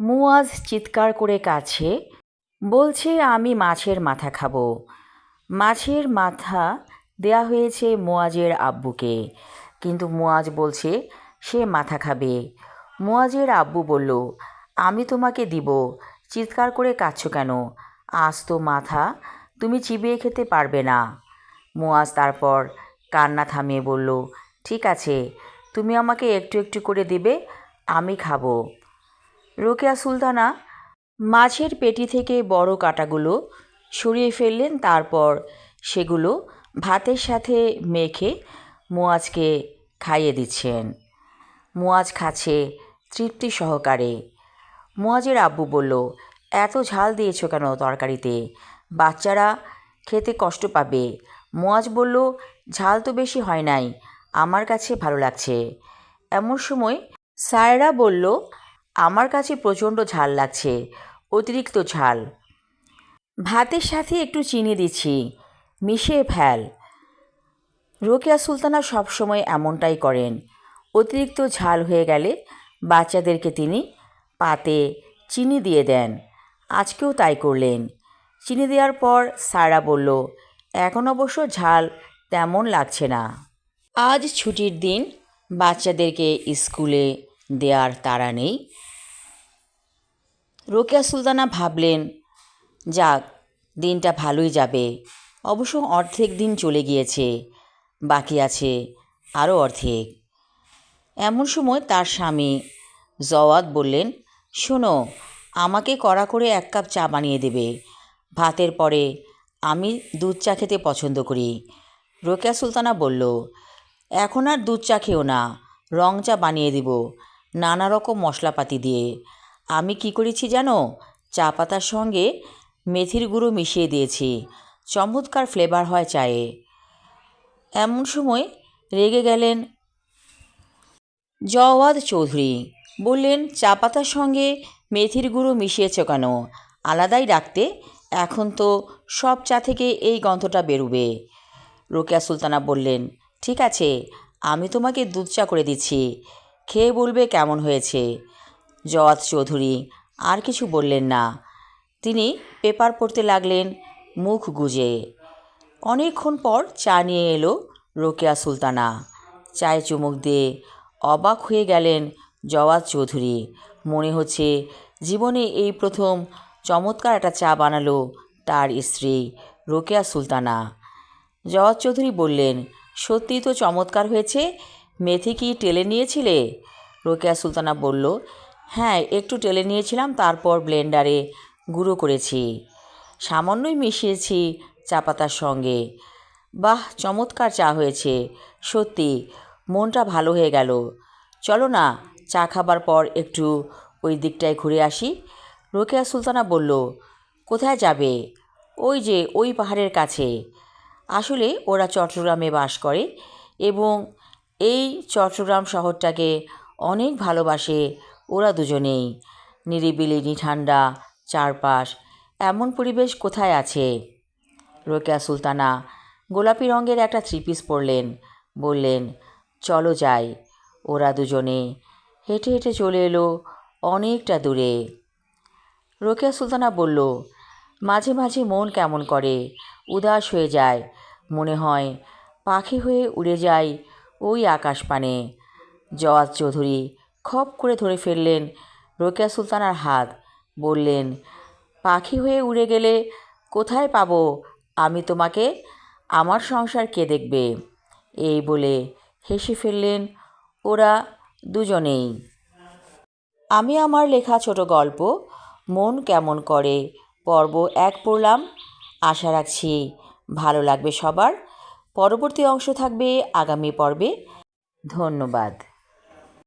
মুয়াজ চিৎকার করে কাছে, বলছে, আমি মাছের মাথা খাব। মাছের মাথা দেয়া হয়েছে মুয়াজের আব্বুকে। কিন্তু মুয়াজ বলছে, সে মাথা খাবে। মুয়াজের আব্বু বলল, আমি তোমাকে দিব। চিৎকার করে কাচ্ছ কেন? আজ তো মাথা তুমি চিবিয়ে খেতে পারবে না। মুয়াজ তারপর কান্না থামিয়ে বলল, ঠিক আছে, তুমি আমাকে একটু একটু করে দেবে, আমি খাব। রোকেয়া সুলতানা মাছের পেটি থেকে বড় কাঁটাগুলো সরিয়ে ফেললেন। তারপর সেগুলো ভাতের সাথে মেখে মুয়াজকে খাইয়ে দিচ্ছেন। মুয়াজ খাচ্ছে তৃপ্তি সহকারে। মুয়াজের আব্বু বলল, এত ঝাল দিয়েছ কেন তরকারিতে? বাচ্চারা খেতে কষ্ট পাবে। মুয়াজ বলল, ঝাল তো বেশি হয় নাই, আমার কাছে ভালো লাগছে। এমন সময় সায়রা বলল আমার কাছে প্রচণ্ড ঝাল লাগছে। অতিরিক্ত ঝাল। ভাতের সাথে একটু চিনি দিচ্ছি। মিশিয়ে ফেল। রোকেয়া সুলতানা সবসময় এমনটাই করেন। অতিরিক্ত ঝাল হয়ে গেলে বাচ্চাদেরকে তিনি পাতে চিনি দিয়ে দেন। আজকেও তাই করলেন। চিনি দেওয়ার পর সারা বলল, এখন অবশ্য ঝাল তেমন লাগছে না। আজ ছুটির দিন বাচ্চাদেরকে স্কুলে দেওয়ার তাড়া নেই। রোকেয়া সুলতানা ভাবলেন, যাক, দিনটা ভালোই যাবে। অবশ্য অর্ধেক দিন চলে গিয়েছে, বাকি আছে আরও অর্ধেক। এমন সময় তার স্বামী জওয়াদ বললেন, শোনো, আমাকে কড়া করে এক কাপ চা বানিয়ে দেবে। ভাতের পরে আমি দুধ চা খেতে পছন্দ করি। রোকেয়া সুলতানা বলল, এখন আর দুধ চা খেও না, রং চা বানিয়ে দিব, নানা রকম মশলাপাতি দিয়ে। আমি কি করেছি জানো? চা পাতার সঙ্গে মেথির গুঁড়ো মিশিয়ে দিয়েছি। চমৎকার ফ্লেভার হয় চায়ে। এমন সময় রেগে গেলেন জওয়াদ চৌধুরী। বললেন, চা পাতার সঙ্গে মেথির গুঁড়ো মিশিয়েছ কেন? আলাদাই রাখতে এখন তো সব চা থেকে এই গন্ধটা বেরোবে। রোকেয়া সুলতানা বললেন, ঠিক আছে, আমি তোমাকে দুধ চা করে দিচ্ছি। খেয়ে বলবে কেমন হয়েছে? জওয়াদ চৌধুরী, আর কিছু বললেন না। তিনি পেপার পড়তে লাগলেন, মুখ গুজে। অনেকক্ষণ পর চা নিয়ে এলো রোকেয়া সুলতানা। চায়ে চুমুক দিয়ে অবাক হয়ে গেলেন জওয়াত চৌধুরী। মনে হচ্ছে জীবনে এই প্রথম চমৎকার একটা চা বানালো তার স্ত্রী রোকেয়া সুলতানা। জওয়াত চৌধুরী বললেন, সত্যিই তো চমৎকার হয়েছে। মেথি কি টেলে নিয়েছিলে? রোকেয়া সুলতানা বলল হ্যাঁ একটু টেলে নিয়েছিলাম, তারপর ব্লেন্ডারে গুঁড়ো করেছি। সামান্যই মিশিয়েছি চা পাতার সঙ্গে। বাহ, চমৎকার চা হয়েছে। সত্যি, মনটা ভালো হয়ে গেল। চলো না, চা খাবার পর একটু ওই দিকটায় ঘুরে আসি। রোকেয়া সুলতানা বলল, কোথায় যাবে? ওই যে, ওই পাহাড়ের কাছে। আসলে ওরা চট্টগ্রামে বাস করে এবং এই চট্টগ্রাম শহরটাকে অনেক ভালোবাসে। ওরা দুজনেই। নিরিবিলি নি ঠান্ডা চারপাশ। এমন পরিবেশ কোথায় আছে? রোকেয়া সুলতানা গোলাপি রঙের একটা থ্রি পিস পরলেন, বললেন, চলো যাই। ওরা দুজনে হেঁটে হেঁটে চলে এলো অনেকটা দূরে। রোকেয়া সুলতানা বলল, মাঝে মাঝে মন কেমন করে? উদাস হয়ে যায়। মনে হয় পাখি হয়ে উড়ে যায় ওই আকাশ পানে। জওয়াদ চৌধুরী খপ করে ধরে ফেললেন রোকেয়া সুলতানার হাত। বললেন, পাখি হয়ে উড়ে গেলে কোথায় পাবো? আমি তোমাকে, আমার সংসার কে দেখবে? এই বলে হেসে ফেললেন ওরা দুজনেই। আমি আমার লেখা ছোট গল্প, মন কেমন করে, পর্ব এক পড়লাম। আশা রাখছি ভালো লাগবে সবার। পরবর্তী অংশ থাকবে আগামী পর্বে। ধন্যবাদ।